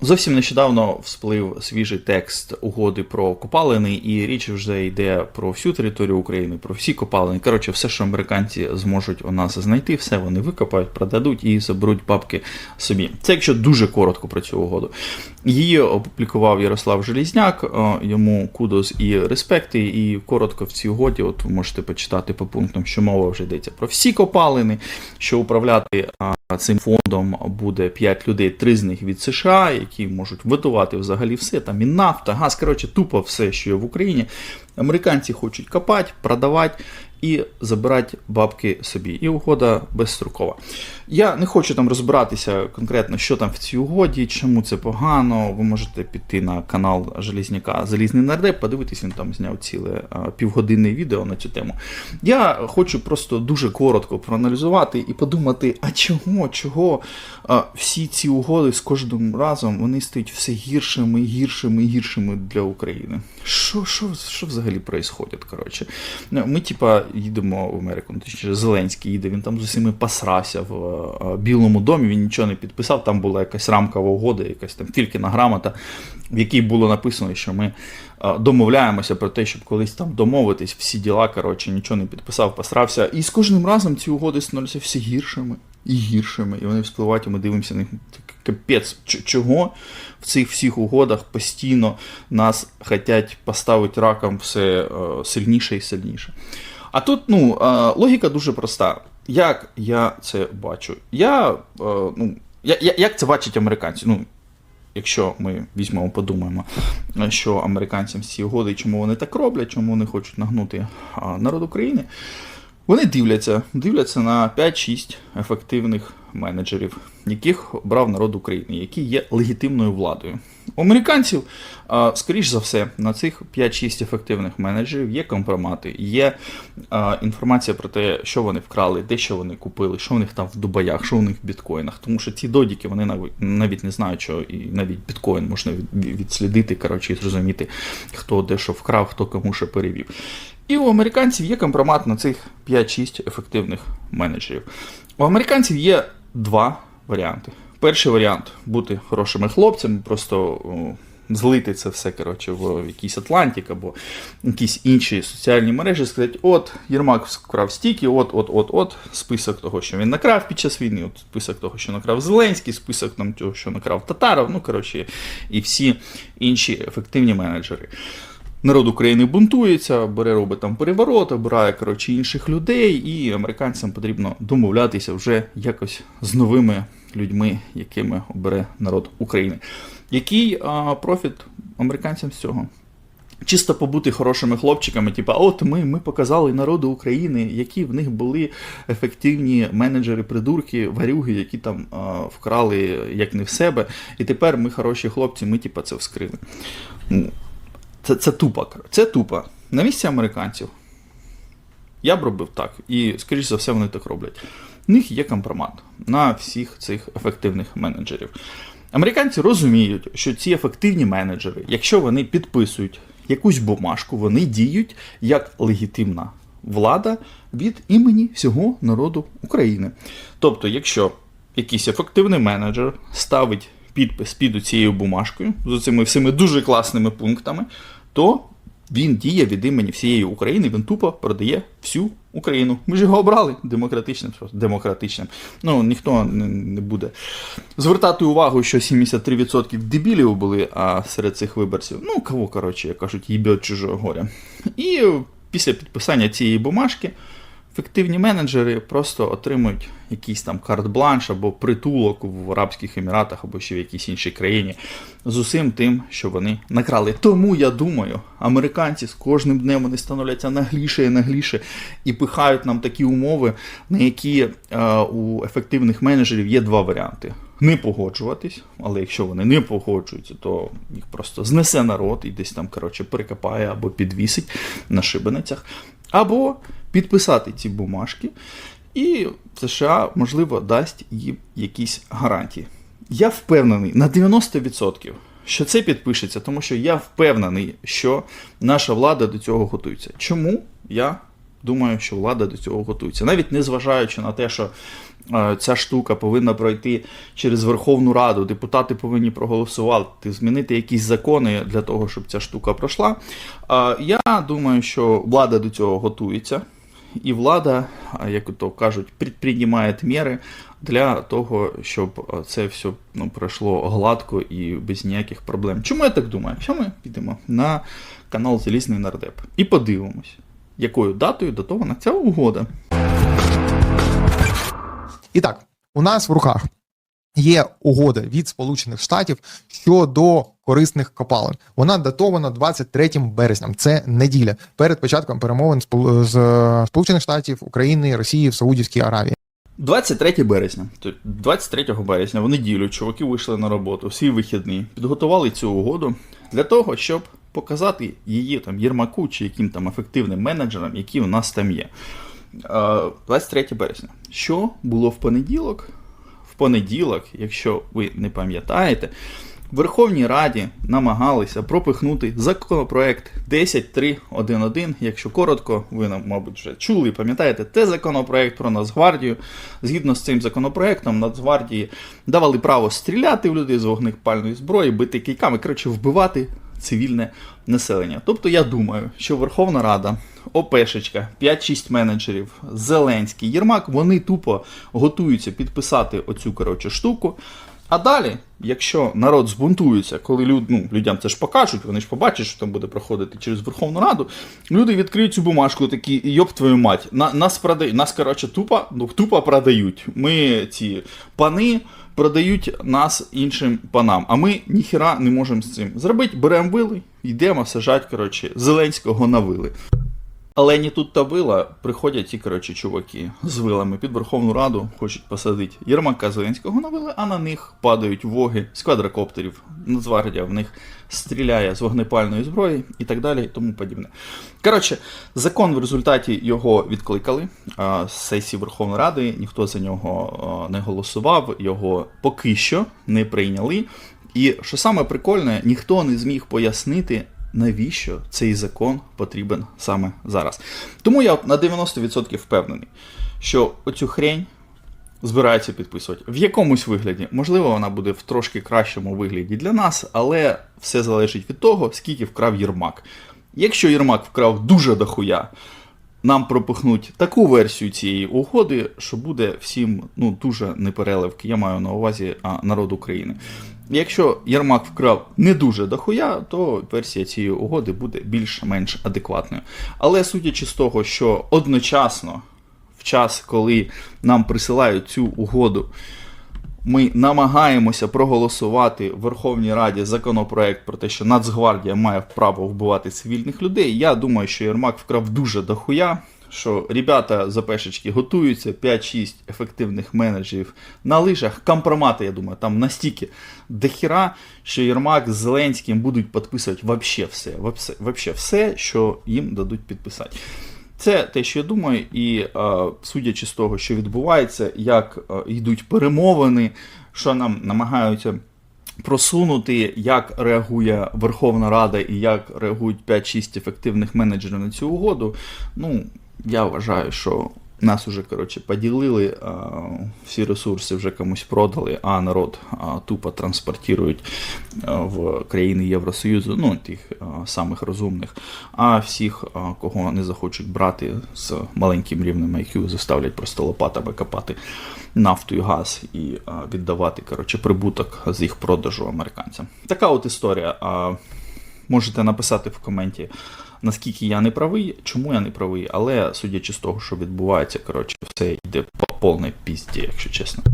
Зовсім нещодавно всплив свіжий текст угоди про копалини, і річ вже йде про всю територію України, про всі копалини. Коротше, все, що американці зможуть у нас знайти, все вони викопають, продадуть і заберуть бабки собі. Це якщо дуже коротко про цю угоду. Її опублікував Ярослав Желізняк, е, йому кудос і респекти. І коротко в цій угоді, от ви можете почитати по пунктам, що мова вже йдеться про всі копалини, що управляти цим фондом буде 5 людей, три з них від США, які можуть видувати взагалі все, там і нафта, газ, коротше, тупо все, що є в Україні. Американці хочуть копати, продавати і забирати бабки собі. І угода безстрокова. Я не хочу там розбиратися конкретно, що там в цій угоді, чому це погано. Ви можете піти на канал Желізняка Залізний нардеп, подивитись, він там зняв ціле півгодинне відео на цю тему. Я хочу просто дуже коротко проаналізувати і подумати, а чого, чого всі ці угоди з кожним разом вони стають все гіршими, гіршими, гіршими для України. Що, що, що взагалі відбувається? Коротше, Ну, ми, типа, їдемо в Америку, ну, точніше, Зеленський їде, він там з усіми посрався в е, Білому домі, він нічого не підписав, там була якась рамкова угода, якась там Фількіна грамота, в якій було написано, що ми е, домовляємося про те, щоб колись там домовитись, всі діла, коротше, нічого не підписав, посрався. І з кожним разом ці угоди становляться все гіршими і гіршими, і вони вспливають, і ми дивимося на них. Капець, чого в цих всіх угодах постійно нас хочуть поставити раком все е, сильніше і сильніше. А тут ну, е, логіка дуже проста. Як я це бачу? Я, е, ну, я, як це бачать американці? Ну, якщо ми візьмемо, подумаємо, що американцям ці угоди, чому вони так роблять, чому вони хочуть нагнути народ України, вони дивляться, дивляться на 5-6 ефективних менеджерів, яких обрав народ України, які є легітимною владою. У американців, скоріш за все, на цих 5-6 ефективних менеджерів є компромати, є інформація про те, що вони вкрали, де що вони купили, що у них там в Дубаях, що у них в біткоїнах. Тому що ці додіки вони навіть, не знають, що і навіть біткоін можна від, відслідити коротше, і зрозуміти, хто де що вкрав, хто кому що перевів. І у американців є компромат на цих 5-6 ефективних менеджерів. У американців є два варіанти. Перший варіант бути хорошими хлопцями, просто злити це все коротше, в якийсь Атлантик або якісь інші соціальні мережі, сказати, от Єрмак вкрав стільки, от, от, от, от, список того, що він накрав під час війни, от список того, що накрав Зеленський, список там, того, що накрав Татаров, ну коротше, і всі інші ефективні менеджери. Народ України бунтується, бере робить там переворот, обирає коротше, інших людей, і американцям потрібно домовлятися вже якось з новими людьми, якими обере народ України. Який а, профіт американцям з цього? Чисто побути хорошими хлопчиками, типа, от ми, ми показали народу України, які в них були ефективні менеджери, придурки, варюги, які там а, вкрали як не в себе. І тепер ми хороші хлопці, ми типа це вскрили. Це, це тупо. Це тупо. На місці американців. Я б робив так. І, скоріш за все, вони так роблять. В них є компромат на всіх цих ефективних менеджерів. Американці розуміють, що ці ефективні менеджери, якщо вони підписують якусь бумажку, вони діють як легітимна влада від імені всього народу України. Тобто, якщо якийсь ефективний менеджер ставить підпис під цією бумажкою з цими всіми дуже класними пунктами, то він діє від імені всієї України, він тупо продає всю Україну. Ми ж його обрали демократичним. демократичним. Ну, ніхто не, буде звертати увагу, що 73% дебілів були а серед цих виборців. Ну, кого, коротше, як кажуть, їбе чужого горя. І після підписання цієї бумажки ефективні менеджери просто отримують якийсь там карт-бланш або притулок в Арабських Еміратах або ще в якійсь іншій країні з усім тим, що вони накрали. Тому я думаю, американці з кожним днем вони становляться нагліше і нагліше і пихають нам такі умови, на які е, у ефективних менеджерів є два варіанти. Не погоджуватись, але якщо вони не погоджуються, то їх просто знесе народ і десь там, коротше, перекопає або підвісить на шибеницях. Або підписати ці бумажки, і США, можливо, дасть їм якісь гарантії. Я впевнений на 90%, що це підпишеться, тому що я впевнений, що наша влада до цього готується. Чому я думаю, що влада до цього готується. Навіть не зважаючи на те, що е, ця штука повинна пройти через Верховну Раду, депутати повинні проголосувати, змінити якісь закони для того, щоб ця штука пройшла. Е, я думаю, що влада до цього готується. І влада, як то кажуть, предприймає міри для того, щоб це все ну, пройшло гладко і без ніяких проблем. Чому я так думаю? Що ми підемо на канал Залізний Нардеп і подивимось, якою датою датована ця угода. І так, у нас в руках є угода від Сполучених Штатів щодо корисних копалин. Вона датована 23 березня. Це неділя перед початком перемовин з е, Сполучених Штатів, України, Росії Саудівській Аравії. 23 березня. Тобто 23 березня в неділю чуваки вийшли на роботу, всі вихідні, підготували цю угоду для того, щоб показати її там Єрмаку чи яким там ефективним менеджерам, які у нас там є. Е, 23 березня. Що було в понеділок? В понеділок, якщо ви не пам'ятаєте, Верховній Раді намагалися пропихнути законопроект 10311. Якщо коротко, ви нам, мабуть, вже чули пам'ятаєте, це законопроект про Нацгвардію. Згідно з цим законопроектом, Нацгвардії давали право стріляти в людей з вогнепальної зброї, бити кийками, коротше, вбивати цивільне населення. Тобто я думаю, що Верховна Рада, ОПшечка, 5-6 менеджерів, Зеленський, Єрмак, вони тупо готуються підписати оцю коротше штуку. А далі, якщо народ збунтується, коли люд, ну, людям це ж покажуть, вони ж побачать, що там буде проходити через Верховну Раду, люди відкриють цю бумажку, такі, йоп твою мать, на, нас продають, нас, коротше, тупо, ну, тупо продають. Ми ці пани продають нас іншим панам, а ми ніхіра не можемо з цим зробити. Беремо вили, йдемо сажать, коротше, Зеленського на вили. Але не тут та вила, приходять ці, коротше, чуваки з вилами під Верховну Раду, хочуть посадити Єрмака Зеленського на вили, а на них падають воги з квадрокоптерів. Нацгвардія в них стріляє з вогнепальної зброї і так далі, і тому подібне. Коротше, закон в результаті його відкликали з сесії Верховної Ради, ніхто за нього не голосував, його поки що не прийняли. І що саме прикольне, ніхто не зміг пояснити, навіщо цей закон потрібен саме зараз. Тому я на 90% впевнений, що оцю хрень збираються підписувати в якомусь вигляді. Можливо, вона буде в трошки кращому вигляді для нас, але все залежить від того, скільки вкрав Єрмак. Якщо Єрмак вкрав дуже дохуя, нам пропихнуть таку версію цієї угоди, що буде всім ну, дуже непереливки. Я маю на увазі а, народ України. Якщо Єрмак вкрав не дуже дохуя, то версія цієї угоди буде більш-менш адекватною. Але судячи з того, що одночасно, в час, коли нам присилають цю угоду, ми намагаємося проголосувати в Верховній Раді законопроект про те, що Нацгвардія має право вбивати цивільних людей. Я думаю, що Єрмак вкрав дуже дохуя. Що ребята за пешечки готуються, 5-6 ефективних менеджерів на лижах. Компромати, я думаю, там настільки дохіра, що Єрмак з Зеленським будуть підписувати вообще все, вообще, все, що їм дадуть підписати. Це те, що я думаю, і е, судячи з того, що відбувається, як е, йдуть перемовини, що нам намагаються просунути, як реагує Верховна Рада і як реагують 5-6 ефективних менеджерів на цю угоду. Ну, я вважаю, що нас уже коротше поділили, всі ресурси вже комусь продали, а народ тупо транспортують в країни Євросоюзу, ну тих самих розумних, а всіх, кого не захочуть брати з маленьким рівнем IQ, заставлять просто лопатами копати нафту і газ і віддавати коротше, прибуток з їх продажу американцям. Така от історія. Можете написати в коменті, наскільки я не правий, чому я не правий, але судячи з того, що відбувається, коротше, все йде по повній пізді, якщо чесно.